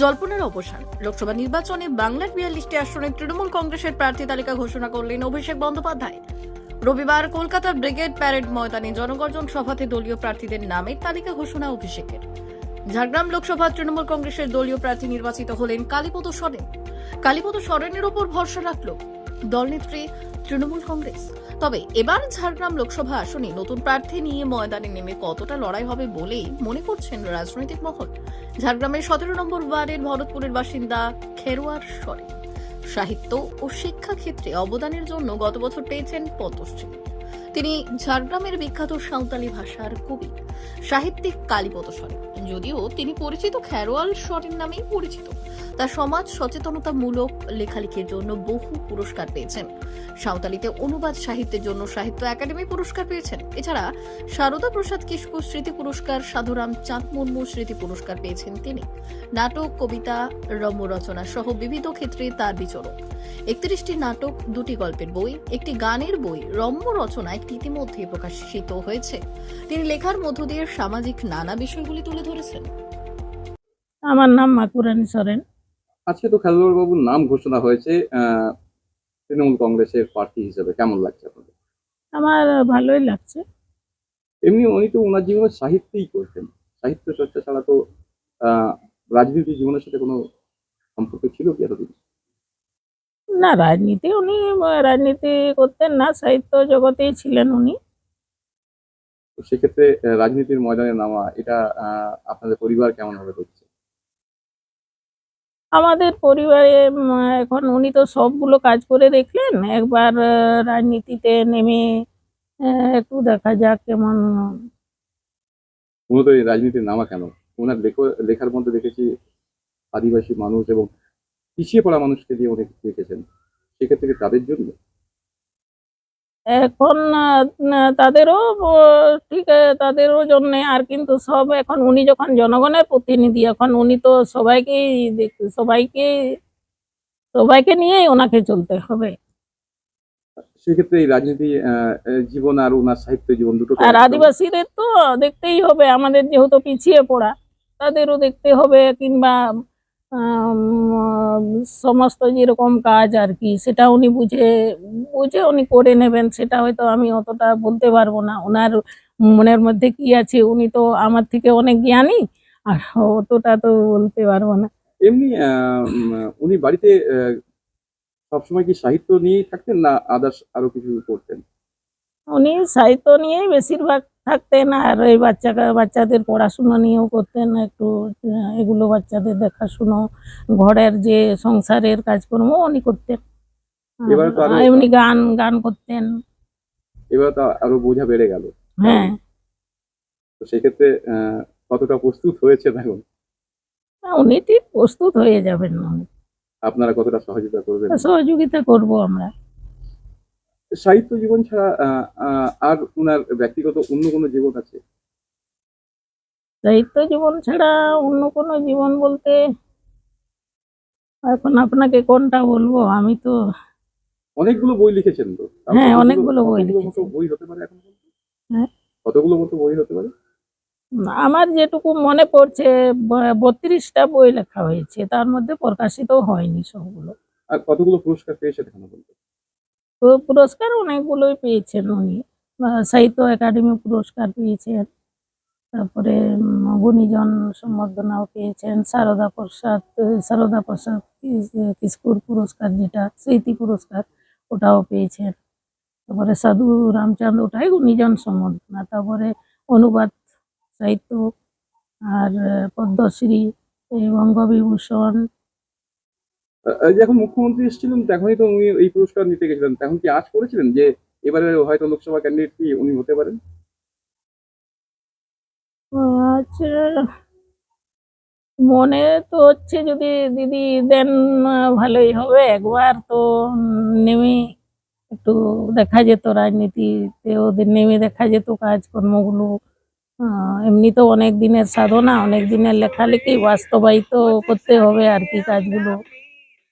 জল্পনার অবসান। লোকসভা নির্বাচনে বাংলার বিয়াল্লিশটি আসনে তৃণমূল কংগ্রেসের প্রার্থী তালিকা ঘোষণা করলেন অভিষেক বন্দ্যোপাধ্যায়। রবিবার কলকাতার ব্রিগেড প্যারেড ময়দানে জনগর্জন সভাতে দলীয় প্রার্থীদের নামের তালিকা ঘোষণা অভিষেকের। ঝাড়গ্রাম লোকসভা তৃণমূল কংগ্রেসের দলীয় প্রার্থী নির্বাচিত হলেন কালীপদ সরেন। কালীপদ সরেনের ওপর ভরসা রাখল দলনেত্রী তৃণমূল কংগ্রেস। তবে এবার ঝাড়গ্রাম লোকসভা আসনে নতুন প্রার্থী নিয়ে ময়দানে নেমে কতটা লড়াই হবে বলেই মনে করছেন রাজনৈতিক মহল। ঝাড়গ্রামের সতেরো নম্বর ওয়ার্ডের ভরতপুরের বাসিন্দা খেরোয়ার সরেন সাহিত্য ও শিক্ষা ক্ষেত্রে অবদানের জন্য গত বছর পেয়েছেন পদ্মশ্রী। তিনি ঝাড়গ্রামের বিখ্যাত সাঁওতালি ভাষার কবি। সাহিত্যিক কালীপদ সরেন যদিও তিনি পরিচিত খেরোয়াল সরেন নামেই পরিচিত। তার সমাজ সচেতনতামূলক লেখালেখির জন্য বহু পুরস্কার পেয়েছেন। সাঁওতালিতে অনুবাদ সাহিত্যের জন্য সাহিত্য একাডেমি পুরস্কার পেয়েছেন। এছাড়া সারদা প্রসাদ কিস্কু স্মৃতি পুরস্কার, সাধুরাম চাঁদ মুর্মু স্মৃতি পুরস্কার পেয়েছেন তিনি। নাটক, কবিতা রম্য রচনা সহ বিবিধ ক্ষেত্রে তার বিচরণ। একত্রিশটি নাটক, দুটি গল্পের বই, একটি গানের বই রম্য রচনা একটি ইতিমধ্যে প্রকাশিত হয়েছে। তিনি লেখার মধ্য দিয়ে সামাজিক নানা বিষয়গুলি তুলে ধরেছেন আমার নাম মাকুরানি সরেন। আজকে তো খেলোয়াড় বাবুর নাম ঘোষণা হয়েছে তৃণমূল কংগ্রেসের প্রার্থী হিসেবে। কেমন লাগছে আপনাদের? আমার ভালোই লাগছে। এমনি উনি তো ওনার জীবনে সাহিত্যই করতেন। সাহিত্য চর্চা ছাড়া তো রাজনীতি জীবনের সাথে কোনো সম্পর্ক ছিল কি এতদিন? না রাজনীতি উনি রাজনীতি করতেন না সাহিত্য জগতেই ছিলেন উনি। তো সেক্ষেত্রে রাজনীতির ময়দানে নামা এটা আপনাদের পরিবার কেমন ভাবে করছে আমাদের পরিবারে এখন উনি তো সবগুলো কাজ করে দেখলেন। একবার রাজনীতিতে নেমে একটু দেখা যাক কেমন। মূলত এই রাজনীতির নামা কেন? ওনার লেখ লেখার মধ্যে দেখেছি আদিবাসী মানুষ এবং পিছিয়ে পড়া মানুষকে দিয়ে অনেক লিখেছেন সেক্ষেত্রে তাদের জন্য? এখন তাদেরও ঠিক তাদেরও জন্য আর কিন্তু সব এখন উনি যখন জনগণের প্রতিনিধি এখন উনি তো সবাইকেই সবাইকে সবাইকে নিয়েই ওনাকে চলতে হবে। সেক্ষেত্রে এই রাজনীতি জীবন আর ওনার সাহিত্য জীবন দুটো আর আদিবাসীদের তো দেখতেই হবে আমাদের যেহেতু পিছিয়ে পড়া তাদেরও দেখতে হবে কিংবা সমস্ত যেরকম কাজ আর কি সেটা উনি বুঝে বুঝে উনি করে নেবেন সেটা হয়তো আমি অতটা বলতে পারব না। ওনার মনের মধ্যে কি আছে উনি তো আমার থেকে অনেক জ্ঞানী আর অতটা তো বলতে পারব না। এমনি উনি বাড়িতে সবসময় কি সাহিত্য নিয়েই থাকতেন না আদার্স আরও কিছু করতেন? উনি সাহিত্য নিয়েই বেশিরভাগ থাকতেন আর এই বাচ্চা বাচ্চাদের পড়াশুনো নিয়েও করতেন একটু এগুলো বাচ্চাদের দেখাশুনো ঘরের যে সংসারের কাজকর্ম উনি করতেন। এমনি গান গান করতেন। এবার তো আরও বোঝা বেড়ে গেল। হ্যাঁ। তো সেক্ষেত্রে কতটা প্রস্তুত হয়েছে এখন উনি ঠিক প্রস্তুত হয়ে যাবেন আপনারা কতটা সহযোগিতা করবেন? সহযোগিতা করব আমরা। সাহিত্য জীবন ছাড়া আর ওনার ব্যক্তিগত অন্য কোনো জীবন আছে? সাহিত্য জীবন ছাড়া অন্য কোনো জীবন বলতে এখন আপনাকে কোনটা বলব? আমি তো অনেকগুলো বই লিখেছেন তো। হ্যাঁ, অনেকগুলো বই বই হতে পারে এখন হ্যাঁ। কতগুলো মতো বই হতে পারে? আমার যেটুকু মনে পড়ছে বত্রিশটা বই লেখা হয়েছে তার মধ্যে প্রকাশিত হয়নি সবগুলো। আর কতগুলো পুরস্কার তো পুরস্কার অনেকগুলোই পেয়েছেন উনি। সাহিত্য একাডেমি পুরস্কার পেয়েছেন। তারপরে গুণীজন সম্বর্ধনাও পেয়েছেন। সারদা প্রসাদ সারদা প্রসাদ কিস- কিস্কুর পুরস্কার যেটা, স্মৃতি পুরস্কার, ওটাও পেয়েছেন। তারপরে সাধু রামচন্দ্র, ওটাই গুণীজন সম্বর্ধনা। তারপরে অনুবাদ সাহিত্য আর পদ্মশ্রী বঙ্গবিভূষণ যখন মুখ্যমন্ত্রী এসেছিলেন তখনই তো উনি এই পুরস্কার নিতে গেছিলেন। তখন কি আজ করেছিলেন যে এবারে হয়তো লোকসভা ক্যান্ডিডেট কি উনি হতে পারেন? আচ্ছা মনে তো হচ্ছে যদি দিদি দেন, ভালোই হবে। একবার তো নেমে একটু দেখা যেত রাজনীতিতে ওদের নেমে দেখা যেত, কাজকর্মগুলো। এমনি তো অনেক দিনের সাধনা, অনেক দিনের লেখালেখি, বাস্তবায়িত করতে হবে আর কি কাজগুলো।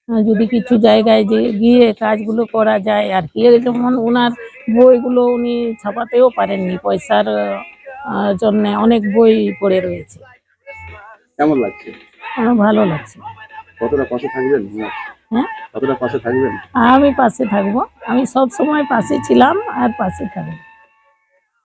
যদি কিছু জায়গায় যে গিয়ে কাজগুলো করা যায় আর কি। যেমন ওনার বইগুলো উনি ছাপাতেও পারেননি পয়সার জন্য অনেক বই পড়ে রয়েছে। কেমন লাগছে? ভালো লাগছে। কতটা পাশে থাকবেন? হ্যাঁ? কতটা পাশে থাকবেন? আমি পাশে থাকব। আমি সব সময় পাশে ছিলাম আর পাশে থাকব।